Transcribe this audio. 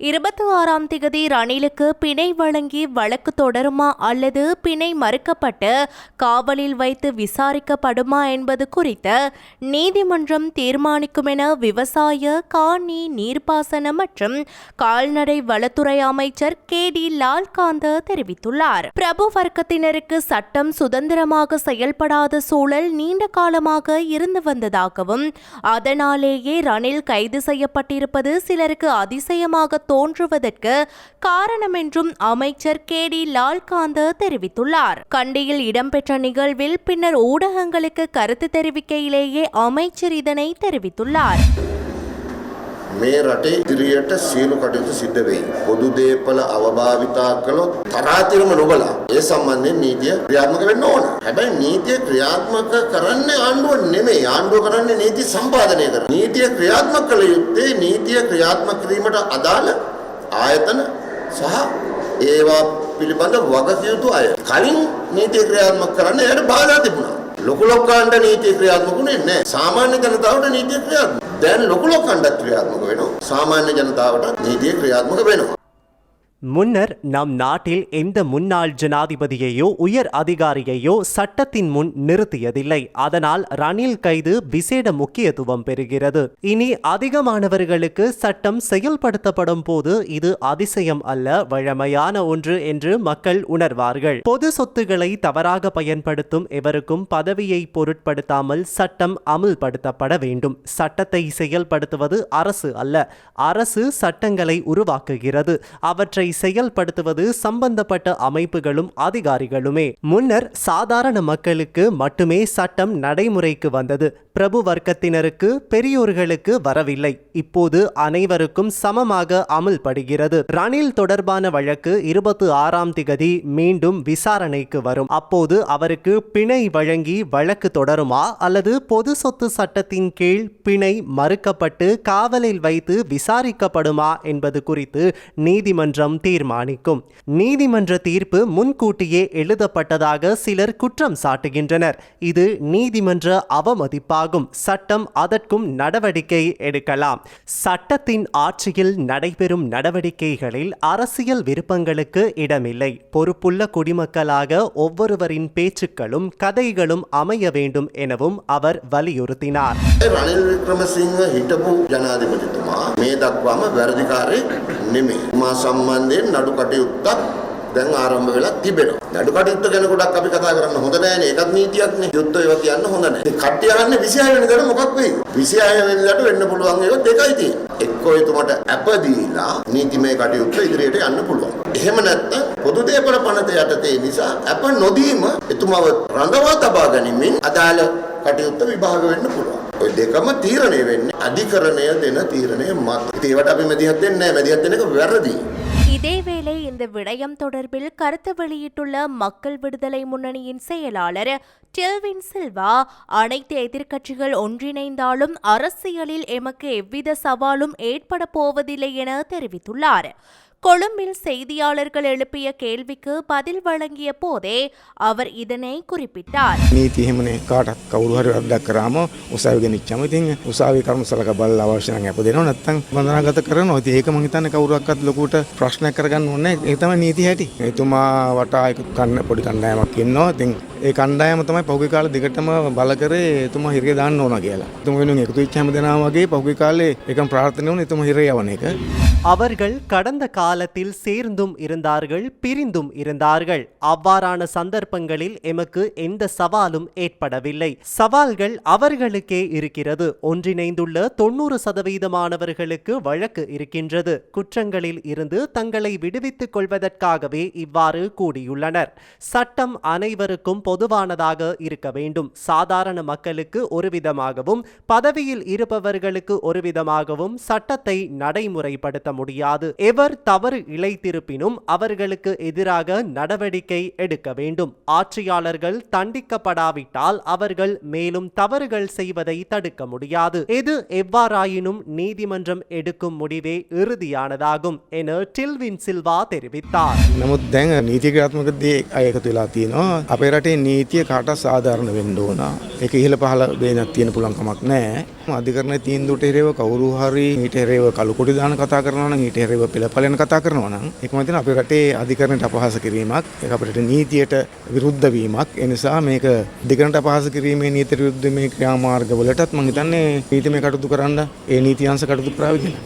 இருபத்தி ஆறாம் திகதி ரணிலுக்கு பிணை வழங்கி வழக்கு தொடருமா அல்லது பிணை மறுக்கப்பட்டு காவலில் வைத்து விசாரிக்கப்படுமா என்பது குறித்து நீதிமன்றம் தீர்மானிக்கும் என விவசாய காணி நீர்ப்பாசன மற்றும் கால்நடை வளத்துறை அமைச்சர் கே. டி. லால்காந்த தெரிவித்துள்ளார். பிரபு வர்க்கத்தினருக்கு சட்டம் சுதந்திரமாக செயல்படாத சூழல் நீண்ட காலமாக இருந்து வந்ததாகவும் அதனாலேயே ரணில் கைது செய்யப்பட்டிருப்பது சிலருக்கு அதிசயமாக தோன்றுவதற்கு காரணம் என்றும் அமைச்சர் கே டி லால்காந்த தெரிவித்துள்ளார். கண்டியில் இடம்பெற்ற நிகழ்வில் பின்னர் ஊடகங்களுக்கு கருத்து தெரிவிக்கையிலேயே அமைச்சர் இதனை தெரிவித்துள்ளார். මේ රටේ ඉදිරියට සියලු කටයුතු සිද්ධ වෙයි. පොදු දේපල අවභාවිතා කළොත් තරාතිරම නොබලා ඒ සම්බන්ධයෙන් නීතිය ක්‍රියාත්මක වෙන්න ඕන. හැබැයි නීතිය ක්‍රියාත්මක කරන්නේ ආණ්ඩුව නෙමෙයි. ආණ්ඩුව කරන්නේ නීති සම්පාදනය කරන. නීතිය ක්‍රියාත්මක කළ යුත්තේ නීතිය ක්‍රියාත්මක කිරීමට අදාළ ආයතන සහ ඒවා පිළිබඳ වගකියුතු අය. කලින් නීතිය ක්‍රියාත්මක කරන්න එයාට බාධා තිබුණා. ලොකු ලොක්කාන්ට නීතිය ක්‍රියාත්මක වුණේ නැහැ. සාමාන්‍ය ජනතාවට නීතිය ක්‍රියාත්මක. දැන් ලොකු ලොක්කන්ටත් ක්‍රියාත්මක වෙනවා. සාමාන්‍ය ජනතාවට නීතිය ක්‍රියාත්මක වෙනවා. முன்னர் நம் நாட்டில் எந்த முன்னாள் ஜனாதிபதியையோ உயர் அதிகாரியையோ சட்டத்தின் முன் நிறுத்தியதில்லை. அதனால் ரணில் கைது விசேட முக்கியத்துவம் பெறுகிறது. இனி அதிகமானவர்களுக்கு சட்டம் செயல்படுத்தப்படும் போது இது அதிசயம் அல்ல வழமையான ஒன்று என்று மக்கள் உணர்வார்கள். பொது சொத்துக்களை தவறாக பயன்படுத்தும் எவருக்கும் பதவியை பொருட்படுத்தாமல் சட்டம் அமுல்படுத்தப்பட வேண்டும். சட்டத்தை செயல்படுத்துவது அரசு அல்ல அரசு சட்டங்களை உருவாக்குகிறது. அவற்றை செயல்படுத்துவது சம்பந்தப்பட்ட அமைப்புகளும் அதிகாரிகளுமே. முன்னர் சாதாரண மக்களுக்கு மட்டுமே சட்டம் நடைமுறைக்கு வந்தது. பிரபு வர்க்கத்தினருக்கு பெரியோர்களுக்கு வரவில்லை. இப்போது அனைவருக்கும் சமமாக அமல்படுகிறது. ரணில் தொடர்பான வழக்கு இருபத்தி ஆறாம் திகதி மீண்டும் விசாரணைக்கு வரும். அப்போது அவருக்கு பிணை வழங்கி வழக்கு தொடருமா அல்லது பொது சொத்து சட்டத்தின் கீழ் பிணை மறுக்கப்பட்டு காவலில் வைத்து விசாரிக்கப்படுமா என்பது குறித்து நீதிமன்றம் தீர்மானிக்கும் நீதிமன்ற தீர்ப்பு முன்கூட்டியே எழுதப்பட்டதாக சிலர் குற்றம் சாட்டுகின்றனர் இது நீதிமன்ற அவமதிப்பாகும் சட்டம் அதற்கும் நடவடிக்கை எடுக்கலாம் சட்டத்தின் ஆட்சியில் நடைபெறும் நடவடிக்கைகளில் அரசியல் விருப்பங்களுக்கு இடமில்லை பொறுப்புள்ள குடிமக்களாக ஒவ்வொருவரின் பேச்சுக்களும் கதைகளும் அமைய வேண்டும் எனவும் அவர் வலியுறுத்தினார் රනිල් වික්‍රමසිංහ හිටපු ජනාධිපතිතුමා මේ දක්වාම වැරදිකාරයෙක් නෙමෙයි. මා සම්බන්ධයෙන් නඩු කටයුත්තක් දැන් ආරම්භ වෙලා තිබෙනවා. නඩු කටයුත්ත ගැන ගොඩක් අපි කතා කරන්න හොඳ නෑනේ. ඒකත් නීතියක්නේ. යුද්ධ ඒවා කියන්න හොඳ නෑ. ඉතින් කට්ටිය අහන්නේ 26 වෙනිදාට මොකක් වෙයිද? 26 වෙනිදාට වෙන්න පුළුවන් ඒවා දෙකයි තියෙන්නේ. එක්කෝ එතුමට අප දීලා නීතිමය කටයුත්ත ඉදිරියට යන්න පුළුවන්. එහෙම නැත්නම් පොදු දේපල පනත යටතේ නිසා අප නොදීම එතුමව රඳවා තබා ගැනීමෙන් අදාළ කටයුත්ත විභාග වෙන්න පුළුවන්. ඔය දෙකම තීරණය වෙන්නේ අධිකරණය දෙන තීරණය මත. ඉතින් ඒවට අපි මැදිහත් වෙන්නේ නැහැ. මැදිහත් වෙන එක වැරදි. இதேவேளை இந்த விடயம் தொடர்பில் கருத்து வெளியிட்டுள்ள மக்கள் விடுதலை முன்னணியின் செயலாளர் டெல்வின் சில்வா அனைத்து எதிர்க்கட்சிகள் ஒன்றிணைந்தாலும் அரசியலில் எமக்கு எவ்வித சவாலும் ஏற்பட போவதில்லை என தெரிவித்துள்ளார். கொழும்பில் செய்தியாளர்கள் எழுப்பிய கேள்விக்கு பதில் வழங்கிய போதே அவர் இதனை குறிப்பிட்டார் නීති එහෙමනේ කාටත් කවුරු හරි වැරද්දක් කරාම උසාවි ගෙනිච්චම ඉතින් උසාවි කර්ම සලක බලලා අවශ්‍ය නම් අප දෙනවා නැත්නම් බඳනාගත කරනවා. ඉතින් ඒක මං හිතන්නේ කවුරුවක්වත් ලොකුට ප්‍රශ්නයක් කරගන්න ඕනේ නැහැ. ඒක තමයි නීති හැටි. එතුමා වටා එක කන්න පොඩි කණ්ඩායමක් ඉන්නවා. ඉතින් ඒ කණ්ඩායම තමයි පහුගිය කාලේ දිගටම බල කරේ එතුමා හිරේ දාන්න ඕන කියලා. එතුමා වෙනුවෙන් එකතු වෙච්ච හැම දෙනාම වගේ පහුගිය කාලේ ඒකම ප්‍රාර්ථනා වුණේ එතුමා හිරේ යවන එක. அவர்கள் கடந்த காலத்தில் சேர்ந்தும் இருந்தார்கள் பிரிந்தும் இருந்தார்கள் அவ்வாறான சந்தர்ப்பங்களில் எமக்கு எந்த சவாலும் ஏற்படவில்லை சவால்கள் அவர்களுக்கே இருக்கிறது ஒன்றிணைந்துள்ள தொண்ணூறு சதவீதமானவர்களுக்கு வழக்கு இருக்கின்றது குற்றங்களில் இருந்து தங்களை விடுவித்துக் கொள்வதற்காகவே இவ்வாறு கூடியுள்ளனர் சட்டம் அனைவருக்கும் பொதுவானதாக இருக்க வேண்டும் சாதாரண மக்களுக்கு ஒரு விதமாகவும் பதவியில் இருப்பவர்களுக்கு ஒரு விதமாகவும் சட்டத்தை நடைமுறைப்படுத்த முடியாது எவர் தவறு இழைத்திருப்பினும் அவர்களுக்கு எதிராக நடவடிக்கை எடுக்க வேண்டும் ஆட்சியாளர்கள் தண்டிக்கப்படாவிட்டால் அவர்கள் மேலும் தவறுகள் செய்வதை தடுக்க முடியாது எது எவ்வாறாயினும் நீதிமன்றம் எடுக்கும் முடிவே இறுதியானதாகும் என டில்வின் சில்வா தெரிவித்தார் නමුත් දැන් නීති ක්‍රියාත්මක දේ අය එකතු වෙලා තියෙනවා. අපේ රටේ නීතිය කාට සාධාරණ වෙන්න ඕන. ඒක ඉහළ පහළ බේනක් තියෙන පුළුවන් කමක් නැහැ. අධිකරණ තීන්දුවට එරෙහිව කවුරු හරි ඊට එරෙහිව කළු කොටි දාන කතා කරනවා නම් ඊට එරෙහිව පෙළපලෙන් කතා කරනවා නම් ඒක මම හිතනවා අපේ රටේ අධිකරණයට අපහාස කිරීමක් ඒක අපේ රටේ නීතියට විරුද්ධ වීමක් ඒ නිසා මේක අධිකරණයට අපහාස කිරීමේ නීතියට විරුද්ධ මේ ක්‍රියාමාර්ගවලටත් මම හිතන්නේ නීතිමය කටයුතු කරන්න ඒ නීති අංශ කටයුතු කරાવી කියලා.